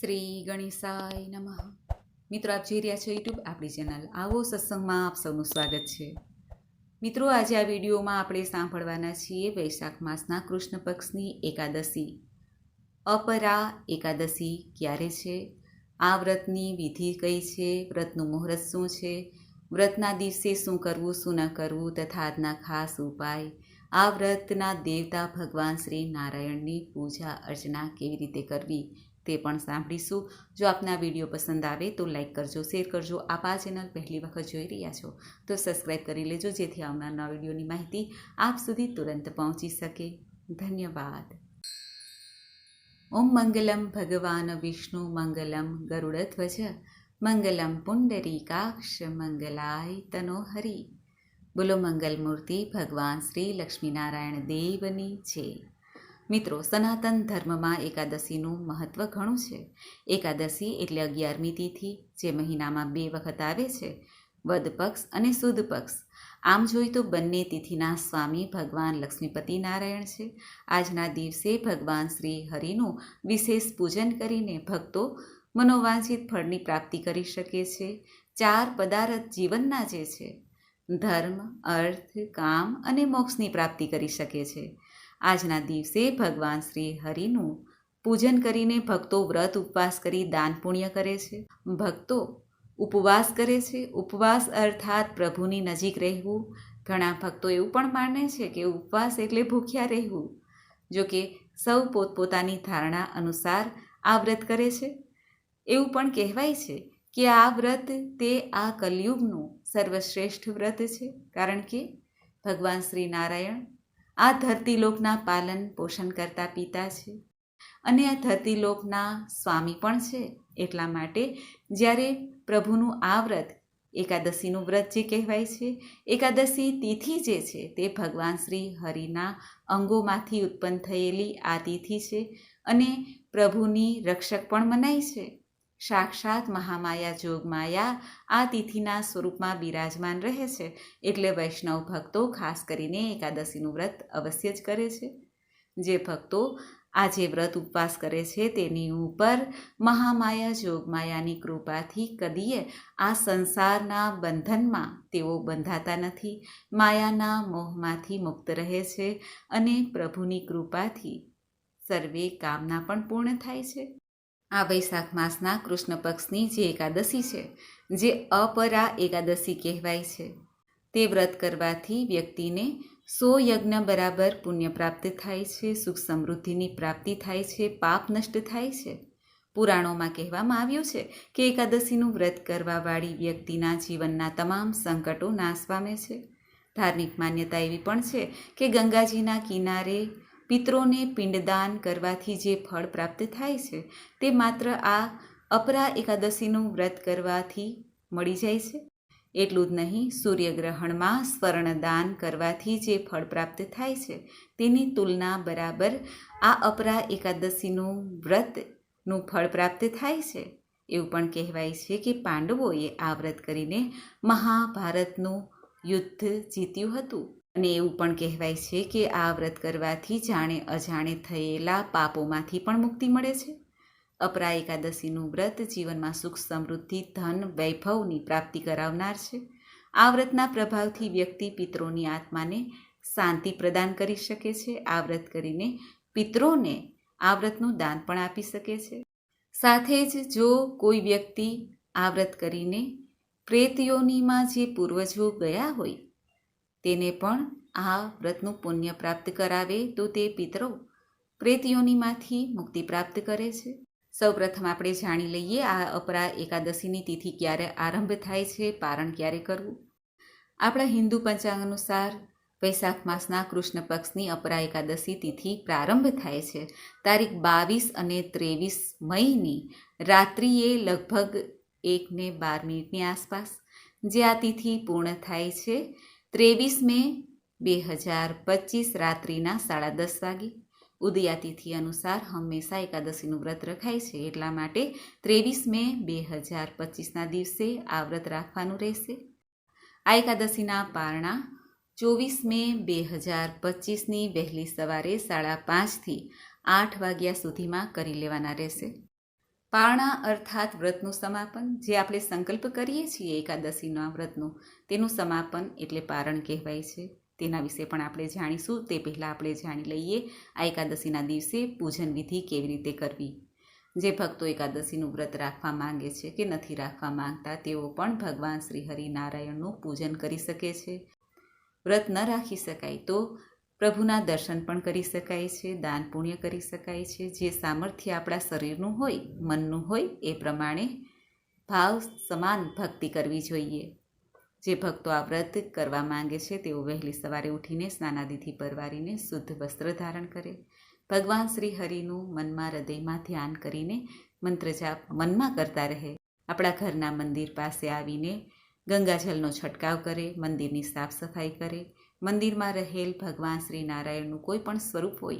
શ્રી ગણેશાય નમઃ. મિત્રો, આપ જોઈ રહ્યા છો યુટ્યુબ આપણી ચેનલ. આવો સત્સંગમાં આપ સૌનું સ્વાગત છે. મિત્રો, આજે આ વિડીયોમાં આપણે સાંભળવાના છીએ વૈશાખ માસના કૃષ્ણ પક્ષની એકાદશી. અપરા એકાદશી ક્યારે છે? આ વ્રતની વિધિ કઈ છે? વ્રતનું મુહૂર્ત શું છે? વ્રતના દિવસે શું કરવું, શું ન કરવું તથા આજના ખાસ ઉપાય? આ વ્રતના દેવતા ભગવાન શ્રી નારાયણની પૂજા અર્ચના કેવી રીતે કરવી? તે પણ સાંભળીશું. જો આપને આ વીડિયો પસંદ આવે તો લાઈક કરજો, શેર કરજો. આપ આ ચેનલ પહેલી વખત જોઈ રહ્યા છો તો સબસ્ક્રાઈબ કરી લેજો, જેથી આવનારના વિડીયોની માહિતી આપ સુધી તુરંત પહોંચી શકે. ધન્યવાદ. ઓમ મંગલમ ભગવાન વિષ્ણુ, મંગલમ ગરુડધ્વજ મંગલમ પુંડરીકાક્ષ, મંગલાય તનો હરિ. બોલો મંગલમૂર્તિ ભગવાન શ્રી લક્ષ્મીનારાયણ દેવની છે. મિત્રો, સનાતન ધર્મમાં એકાદશીનું મહત્ત્વ ઘણું છે. એકાદશી એટલે અગિયારમી તિથિ, જે મહિનામાં બે વખત આવે છે, વદ પક્ષ અને સુદ પક્ષ. આમ જોઈ તો બંને તિથિના સ્વામી ભગવાન લક્ષ્મીપતિ નારાયણ છે. આજના દિવસે ભગવાન શ્રી હરિનું વિશેષ પૂજન કરીને ભક્તો મનોવાંછિત ફળની પ્રાપ્તિ કરી શકે છે. ચાર પદાર્થ જીવનના જે છે. ધર્મ, અર્થ, કામ અને મોક્ષની પ્રાપ્તિ કરી શકે છે. આજના દિવસે ભગવાન શ્રી હરિનું પૂજન કરીને ભક્તો વ્રત ઉપવાસ કરી દાન પુણ્ય કરે છે. ભક્તો ઉપવાસ કરે છે. ઉપવાસ અર્થાત પ્રભુની નજીક રહેવું. ઘણા ભક્તો એવું પણ માને છે કે ઉપવાસ એટલે ભૂખ્યા રહેવું. જો કે સૌ પોતપોતાની ધારણા અનુસાર આ વ્રત કરે છે. એવું પણ કહેવાય છે કે આ વ્રત તે આ કલયુગનું સર્વશ્રેષ્ઠ વ્રત છે. કારણ કે ભગવાન શ્રી નારાયણ આ ધરતીલોકના પાલન પોષણ કરતા પિતા છે. અને આ ધરતીલોકના સ્વામી પણ છે. એટલા માટે જ્યારે પ્રભુનું આ વ્રત, એકાદશીનું વ્રત જે કહેવાય છે, એકાદશી તિથિ જે છે તે ભગવાન શ્રી હરિના અંગોમાંથી ઉત્પન્ન થયેલી આ તિથિ છે અને પ્રભુની રક્ષક પણ મનાય છે. સાક્ષાત મહામાયા જોગમાયા આ તિથિના સ્વરૂપમાં બિરાજમાન રહે છે એટલે વૈષ્ણવ ભક્તો ખાસ કરીને એકાદશીનું વ્રત અવશ્ય જ કરે છે. જે ભક્તો આજે વ્રત ઉપવાસ કરે છે તેની ઉપર મહામાયા જોગમાયાની કૃપાથી કદીએ આ સંસારના બંધનમાં તેઓ બંધાતા નથી. માયાના મોહમાંથી મુક્ત રહે છે અને પ્રભુની કૃપાથી સર્વે કામના પણ પૂર્ણ થાય છે. આ વૈશાખ માસના કૃષ્ણ પક્ષની જે એકાદશી છે, જે અપરા એકાદશી કહેવાય છે. તે વ્રત કરવાથી વ્યક્તિને સો યજ્ઞ બરાબર પુણ્ય પ્રાપ્ત થાય છે, સુખ સમૃદ્ધિની પ્રાપ્તિ થાય છે, પાપ નષ્ટ થાય છે. પુરાણોમાં કહેવામાં આવ્યું છે કે એકાદશીનું વ્રત કરવાવાળી વ્યક્તિના જીવનના તમામ સંકટો નાશ પામે છે. ધાર્મિક માન્યતા એવી પણ છે કે ગંગાજીના કિનારે પિતરોને પિંડદાન કરવાથી જે ફળ પ્રાપ્ત થાય છે, તે માત્ર આ અપરા એકાદશીનું વ્રત કરવાથી મળી જાય છે? એટલું જ નહીં, સૂર્યગ્રહણમાં સ્વર્ણદાન કરવાથી જે ફળ પ્રાપ્ત થાય છે, તેની તુલના બરાબર આ અપરા એકાદશીનું વ્રતનું ફળ પ્રાપ્ત થાય છે? એવું પણ કહેવાય છે કે પાંડવોએ આ વ્રત કરીને મહાભારતનું યુદ્ધ જીત્યું હતું. અને એવું પણ કહેવાય છે કે આ વ્રત કરવાથી જાણે અજાણે થયેલા પાપોમાંથી પણ મુક્તિ મળે છે. અપરા એકાદશીનું વ્રત જીવનમાં સુખ, સમૃદ્ધિ, ધન, વૈભવની પ્રાપ્તિ કરાવનાર છે. આ વ્રતના પ્રભાવથી વ્યક્તિ પિત્રોની આત્માને શાંતિ પ્રદાન કરી શકે છે. આ વ્રત કરીને પિત્રોને આ વ્રતનું દાન પણ આપી શકે છે. સાથે જ જો કોઈ વ્યક્તિ આ વ્રત કરીને પ્રેતયોનીમાં જે પૂર્વજો ગયા હોય તેને પણ આ વ્રતનું પુણ્ય પ્રાપ્ત કરાવે તો તે પિતરો પ્રેતયોનીમાંથી મુક્તિ પ્રાપ્ત કરે છે. સૌપ્રથમ આપણે જાણી લઈએ આ અપરા એકાદશીની તિથિ ક્યારે આરંભ થાય છે, પારણ ક્યારે કરવું? આપણા હિન્દુ પંચાંગ અનુસાર વૈશાખ માસના કૃષ્ણ પક્ષની અપરા એકાદશી તિથિ પ્રારંભ થાય છે. તારીખ બાવીસ અને ત્રેવીસ મઈની રાત્રિએ લગભગ એકને બાર મિનિટની આસપાસ. જે આ તિથિ પૂર્ણ થાય છે ત્રેવીસ મે બે હજાર પચીસ રાત્રિના સાડા દસ વાગે. ઉદયાતિથિ અનુસાર હંમેશા એકાદશીનું વ્રત રખાય છે, એટલા માટે ત્રેવીસ મે બે હજાર પચીસના દિવસે આ વ્રત રાખવાનું રહેશે. આ એકાદશીના પારણા ચોવીસ મે બે હજાર પચીસની વહેલી સવારે સાડા પાંચથી આઠ વાગ્યા સુધીમાં કરી લેવાના રહેશે. પારણા અર્થાત વ્રતનું સમાપન, જે આપણે સંકલ્પ કરીએ છીએ એકાદશીના વ્રતનું, તેનું સમાપન એટલે પારણ કહેવાય છે. તેના વિશે પણ આપણે જાણીશું. તે પહેલાં આપણે જાણી લઈએ આ એકાદશીના દિવસે પૂજન વિધિ કેવી રીતે કરવી. જે ભક્તો એકાદશીનું વ્રત રાખવા માંગે છે કે નથી રાખવા માંગતા, તેઓ પણ ભગવાન શ્રી હરિનારાયણનું પૂજન કરી શકે છે. વ્રત ન રાખી શકાય તો પ્રભુના દર્શન પણ કરી શકાય છે, દાન પુણ્ય કરી શકાય છે. જે સામર્થ્ય આપણા શરીરનું હોય, મનનું હોય, એ પ્રમાણે ભાવ સમાન ભક્તિ કરવી જોઈએ. જે ભક્તો આ વ્રત કરવા માંગે છે, તેઓ વહેલી સવારે ઉઠીને સ્નાનાદિથી પરવારીને શુદ્ધ વસ્ત્ર ધારણ કરે. ભગવાન શ્રી હરિનું મનમાં હૃદયમાં ધ્યાન કરીને મંત્ર જાપ મનમાં કરતા રહે. આપણા ઘરના મંદિર પાસે આવીને ગંગાજલનો છંટકાવ કરે, મંદિરની સાફ સફાઈ કરે મંદિરમાં રહેલ ભગવાન શ્રી નારાયણનું કોઈ પણ સ્વરૂપ હોય,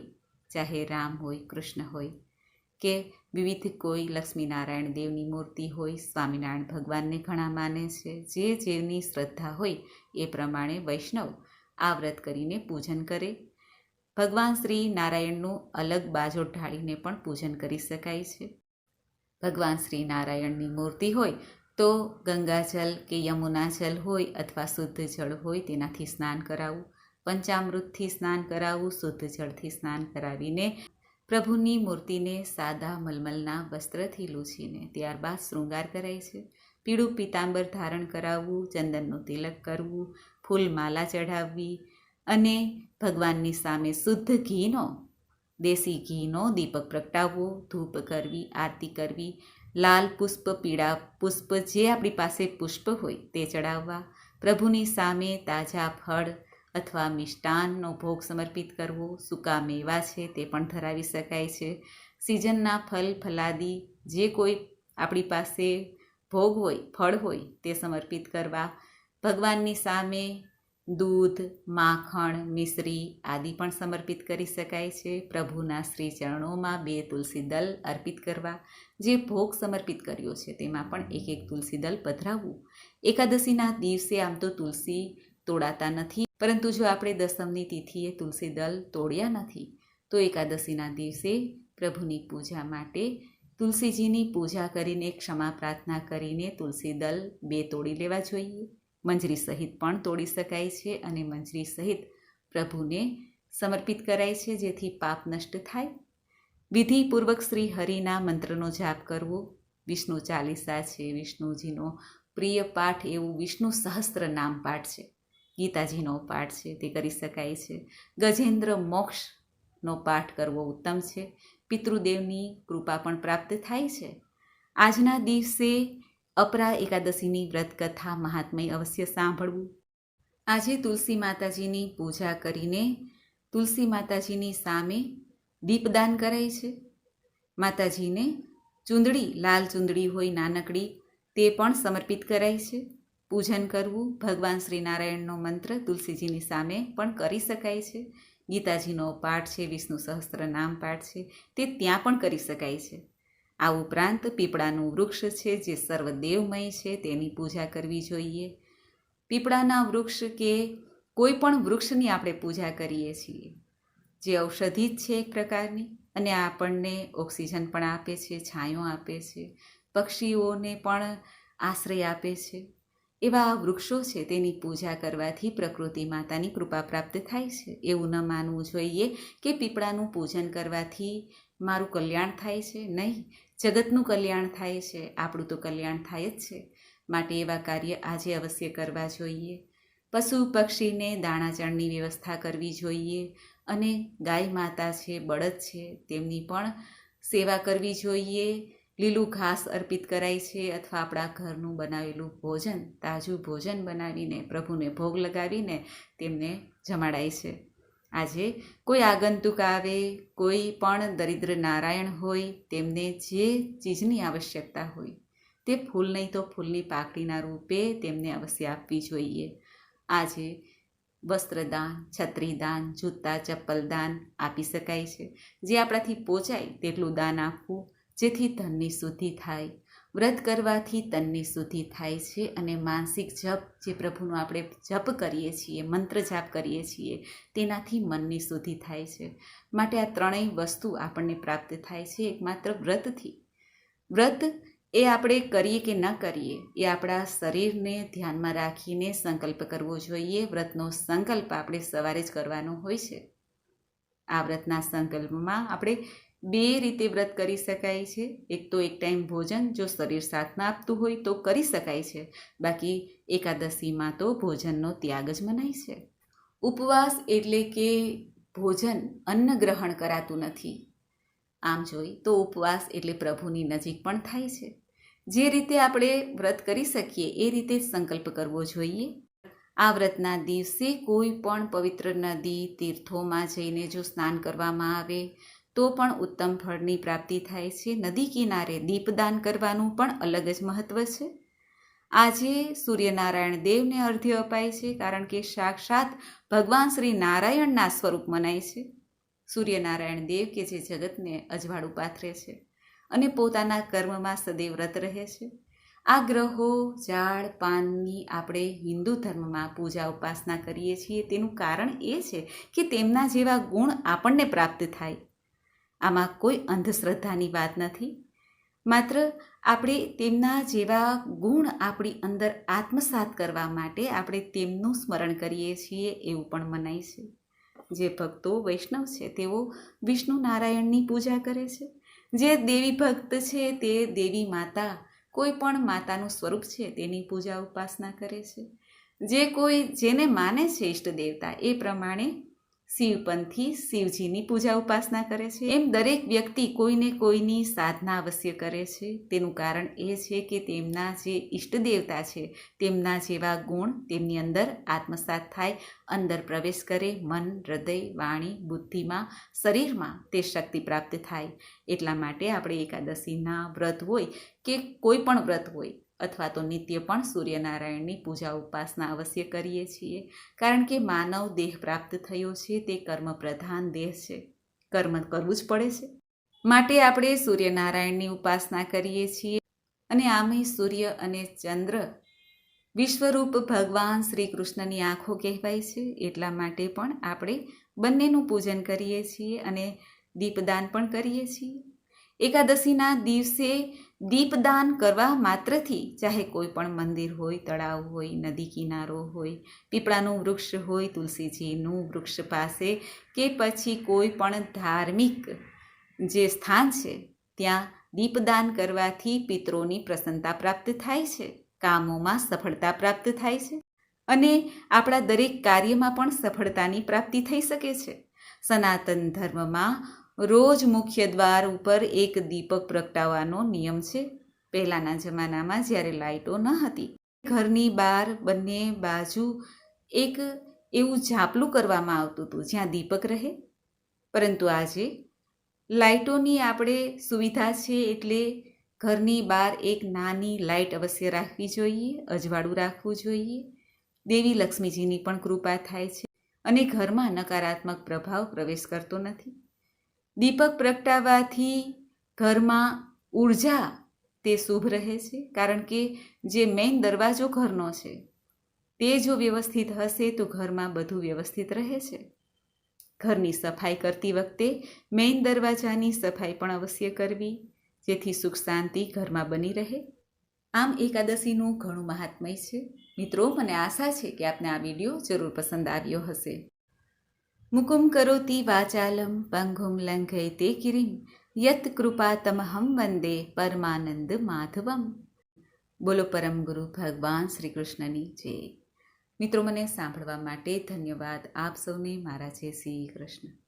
ચાહે રામ હોય, કૃષ્ણ હોય, કે વિવિધ કોઈ લક્ષ્મીનારાયણ દેવની મૂર્તિ હોય, સ્વામિનારાયણ ભગવાનને ઘણા માને છે, જે જેની શ્રદ્ધા હોય એ પ્રમાણે વૈષ્ણવ આ વ્રત કરીને પૂજન કરે. ભગવાન શ્રી નારાયણનું અલગ બાજો ઢાળીને પણ પૂજન કરી શકાય છે. ભગવાન શ્રી નારાયણની મૂર્તિ હોય તો ગંગાજલ કે યમુના જલ હોય અથવા શુદ્ધ જળ હોય તેનાથી સ્નાન કરાવવું પંચામૃતથી સ્નાન કરાવવું શુદ્ધ જળથી સ્નાન કરાવીને પ્રભુની મૂર્તિને સાદા મલમલના વસ્ત્રથી લૂછીને ત્યારબાદ શૃંગાર કરાય છે. પીળું પીતાંબર ધારણ કરાવવું, ચંદનનું તિલક કરવું ફૂલ માલા ચઢાવવી અને ભગવાનની સામે શુદ્ધ ઘીનો, દેશી ઘીનો દીપક પ્રગટાવવો, ધૂપ કરવી, આરતી કરવી લાલ પુષ્પ, પીળા પુષ્પ જે આપણી પાસે પુષ્પ હોય તે ચડાવવા, પ્રભુની સામે તાજા ફળ અથવા મિષ્ટાનનો ભોગ સમર્પિત કરવો, સૂકા મેવા છે તે પણ ધરાવી શકાય છે. સિઝનના ફલ, ફલાદી જે કોઈ આપણી પાસે ભોગ હોય, ફળ હોય તે સમર્પિત કરવા, ભગવાનની સામે દૂધ, માખણ, મિશ્રી આદિ પણ સમર્પિત કરી શકાય છે. પ્રભુના શ્રી ચરણોમાં બે તુલસી દલ અર્પિત કરવા જે ભોગ સમર્પિત કર્યો છે, તેમાં પણ એક એક તુલસી દલ પધરાવવું. એકાદશીના દિવસે આમ તો તુલસી તોડાતા નથી, પરંતુ જો આપણે દસમની તિથિએ તુલસી દલ તોડ્યા નથી, તો એકાદશીના દિવસે પ્રભુની પૂજા માટે તુલસીજીની પૂજા કરીને, ક્ષમા પ્રાર્થના કરીને તુલસી દલ બે તોડી લેવા જોઈએ. મંજરી સહિત પણ તોડી શકાય છે અને મંજરી સહિત પ્રભુને સમર્પિત કરાય છે, જેથી પાપ નષ્ટ થાય. વિધિપૂર્વક શ્રી હરિના મંત્રનો જાપ કરવો. વિષ્ણુ ચાલીસા છે, વિષ્ણુજીનો પ્રિય પાઠ એવું વિષ્ણુ સહસ્ત્ર નામ પાઠ છે. ગીતાજીનો પાઠ છે, તે કરી શકાય છે. ગજેન્દ્ર મોક્ષનો પાઠ કરવો ઉત્તમ છે. પિતૃદેવની કૃપા પણ પ્રાપ્ત થાય છે. આજના દિવસે અપરા એકાદશીની વ્રતકથા મહાત્મય અવશ્ય સાંભળવું. આજે તુલસી માતાજીની પૂજા કરીને તુલસી માતાજીની સામે દીપદાન કરાય છે. માતાજીને ચૂંદડી, લાલ ચૂંદડી હોય નાનકડી, તે પણ સમર્પિત કરાય છે. પૂજન કરવું ભગવાન શ્રી નારાયણનો મંત્ર તુલસીજીની સામે પણ કરી શકાય છે. ગીતાજીનો પાઠ છે, વિષ્ણુ સહસ્ત્ર નામ પાઠ છે, તે ત્યાં પણ કરી શકાય છે. આ ઉપરાંત પીપળાનું વૃક્ષ છે જે સર્વદેવમય છે, તેની પૂજા કરવી જોઈએ. પીપળાના વૃક્ષ કે કોઈ પણ વૃક્ષની આપણે પૂજા કરીએ છીએ. જે ઔષધિ જ છે એક પ્રકારની અને આપણને ઓક્સિજન પણ આપે છે, છાંયો આપે છે, પક્ષીઓને પણ આશ્રય આપે છે. એવા વૃક્ષો છે તેની પૂજા કરવાથી પ્રકૃતિ માતાની કૃપા પ્રાપ્ત થાય છે. એવું ન માનવું જોઈએ કે પીપળાનું પૂજન કરવાથી મારું કલ્યાણ થાય છે? નહીં. જગતનું કલ્યાણ થાય છે. આપણું તો કલ્યાણ થાય જ છે. માટે એવા કાર્ય આજે અવશ્ય કરવા જોઈએ. પશુ પક્ષીને દાણાચણની વ્યવસ્થા કરવી જોઈએ અને ગાય માતા છે, બળદ છે, તેમની પણ સેવા કરવી જોઈએ. લીલું ઘાસ અર્પિત કરાય છે અથવા આપણા ઘરનું બનાવેલું ભોજન, તાજું ભોજન બનાવીને પ્રભુને ભોગ લગાવીને તેમને જમાડાય છે. આજે કોઈ આગંતુક આવે, કોઈ પણ દરિદ્ર નારાયણ હોય, તેમને જે ચીજની આવશ્યકતા હોય, તે ફૂલ નહીં તો ફૂલની પાકડીના રૂપે તેમને અવશ્ય આપવી જોઈએ. આજે વસ્ત્રદાન, છત્રીદાન, જૂતા ચપ્પલ દાન આપી શકાય છે. જે આપણાથી પોચાય, તેટલું દાન આપવું, જેથી ધનની શુદ્ધિ થાય વ્રત કરવાથી તનની શુદ્ધિ થાય છે અને માનસિક જપ જે પ્રભુનો આપણે જપ કરીએ છીએ, મંત્ર જાપ કરીએ છીએ, તેનાથી મનની શુદ્ધિ થાય છે. માટે આ ત્રણેય વસ્તુ આપણને પ્રાપ્ત થાય છે એકમાત્ર વ્રતથી. વ્રત એ આપણે કરીએ કે ન કરીએ, એ આપણા શરીરને ધ્યાનમાં રાખીને સંકલ્પ કરવો જોઈએ. વ્રતનો સંકલ્પ આપણે સવારે જ કરવાનો હોય છે. આ વ્રતના સંકલ્પમાં આપણે બે રીતે વ્રત કરી શકાય છે. એક તો એક ટાઈમ ભોજન, જો શરીર સાથ ના આપતું હોય તો કરી શકાય છે. બાકી એકાદશીમાં તો ભોજનનો ત્યાગ જ મનાય છે. ઉપવાસ એટલે કે ભોજન અન્ન ગ્રહણ કરાતું નથી. આમ જોઈ તો ઉપવાસ એટલે પ્રભુની નજીક પણ થાય છે. જે રીતે આપણે વ્રત કરી શકીએ એ રીતે સંકલ્પ કરવો જોઈએ. આ વ્રતના દિવસે કોઈ પણ પવિત્ર નદી, તીર્થોમાં જઈને જો સ્નાન કરવામાં આવે તો પણ ઉત્તમ ફળની પ્રાપ્તિ થાય છે. નદી કિનારે દીપદાન કરવાનું પણ અલગ જ મહત્ત્વ છે. આજે સૂર્યનારાયણ દેવને અર્ધ્ય અપાય છે કારણ કે સાક્ષાત ભગવાન શ્રી નારાયણના સ્વરૂપ મનાય છે. સૂર્યનારાયણ દેવ કે જે જગતને અજવાળું પાથરે છે અને પોતાના કર્મમાં સદૈવ વ્રત રહે છે. આ ગ્રહો, ઝાડ, પાનની આપણે હિન્દુ ધર્મમાં પૂજા ઉપાસના કરીએ છીએ. તેનું કારણ એ છે કે તેમના જેવા ગુણ આપણને પ્રાપ્ત થાય. આમાં કોઈ અંધશ્રદ્ધાની વાત નથી. માત્ર આપણે તેમના જેવા ગુણ આપણી અંદર આત્મસાત કરવા માટે આપણે તેમનું સ્મરણ કરીએ છીએ એવું પણ મનાય છે. જે ભક્તો વૈષ્ણવ છે, તેઓ વિષ્ણુ નારાયણની પૂજા કરે છે. જે દેવી ભક્ત છે, તે દેવી માતા, કોઈ પણ માતાનું સ્વરૂપ છે, તેની પૂજા ઉપાસના કરે છે. જે કોઈ જેને માને છે ઈષ્ટ દેવતા, એ પ્રમાણે શિવપંથી શિવજીની પૂજા ઉપાસના કરે છે. એમ દરેક વ્યક્તિ કોઈને કોઈની સાધના અવશ્ય કરે છે. તેનું કારણ એ છે કે તેમના જે ઈષ્ટ દેવતા છે, તેમના જેવા ગુણ તેમની અંદર આત્મસાત થાય, અંદર પ્રવેશ કરે, મન, હૃદય, વાણી, બુદ્ધિમાં, શરીરમાં તે શક્તિ પ્રાપ્ત થાય. એટલા માટે આપણે એકાદશીના વ્રત હોય કે કોઈ પણ વ્રત હોય અથવા તો નિત્ય પણ સૂર્યનારાયણની પૂજા ઉપાસના અવશ્ય કરીએ છીએ. કારણ કે માનવ દેહ પ્રાપ્ત થયો છે, તે કર્મ પ્રધાન દેહ છે. કર્મ કરવું જ પડે છે. માટે આપણે સૂર્યનારાયણની ઉપાસના કરીએ છીએ અને આમે સૂર્ય અને ચંદ્ર વિશ્વરૂપ ભગવાન શ્રી કૃષ્ણની આંખો કહેવાય છે. એટલા માટે પણ આપણે બંનેનું પૂજન કરીએ છીએ અને દીપદાન પણ કરીએ છીએ. એકાદશીના દિવસે દીપદાન કરવા માત્રથી ચાહે કોઈ પણ મંદિર હોય, તળાવ હોય, નદી કિનારો હોય, પીપળાનું વૃક્ષ હોય, તુલસીજીનું વૃક્ષ પાસે કે પછી કોઈ પણ ધાર્મિક જે સ્થાન છે, ત્યાં દીપદાન કરવાથી પિત્રોની પ્રસન્નતા પ્રાપ્ત થાય છે, કામોમાં સફળતા પ્રાપ્ત થાય છે અને આપણા દરેક કાર્યમાં પણ સફળતાની પ્રાપ્તિ થઈ શકે છે. સનાતન ધર્મમાં રોજ મુખ્ય દ્વાર ઉપર એક દીપક પ્રગટાવવાનો નિયમ છે. પહેલાંના જમાનામાં જ્યારે લાઇટો ન હતી, ઘરની બહાર બંને બાજુ એક એવું ઝાપલું કરવામાં આવતું હતું જ્યાં દીપક રહે. પરંતુ આજે લાઇટોની આપણે સુવિધા છે એટલે ઘરની બહાર એક નાની લાઇટ અવશ્ય રાખવી જોઈએ, અજવાળું રાખવું જોઈએ. દેવી લક્ષ્મીજીની પણ કૃપા થાય છે અને ઘરમાં નકારાત્મક પ્રભાવ પ્રવેશ કરતો નથી. દીપક પ્રગટાવવાથી ઘરમાં ઊર્જા તે શુભ રહે છે, કારણ કે જે મેઇન દરવાજો ઘરનો છે, તે જો વ્યવસ્થિત હશે તો ઘરમાં બધું વ્યવસ્થિત રહે છે. ઘરની સફાઈ કરતી વખતે મેઇન દરવાજાની સફાઈ પણ અવશ્ય કરવી, જેથી સુખ શાંતિ ઘરમાં બની રહે. આમ એકાદશીનું ઘણું મહાત્મય છે. મિત્રો, મને આશા છે કે આપને આ વીડિયો જરૂર પસંદ આવ્યો હશે. મુકુમ કરોતિ વાચાલમ પંગુમ લંઘયતે ગિરિમ યત કૃપા તમહમ વંદે પરમાનંદ માધવમ બોલો પરમ ગુરુ ભગવાન શ્રી કૃષ્ણની જય મિત્રો મને સાંભળવા માટે ધન્યવાદ આપ સૌને, મારા જય શ્રી કૃષ્ણ।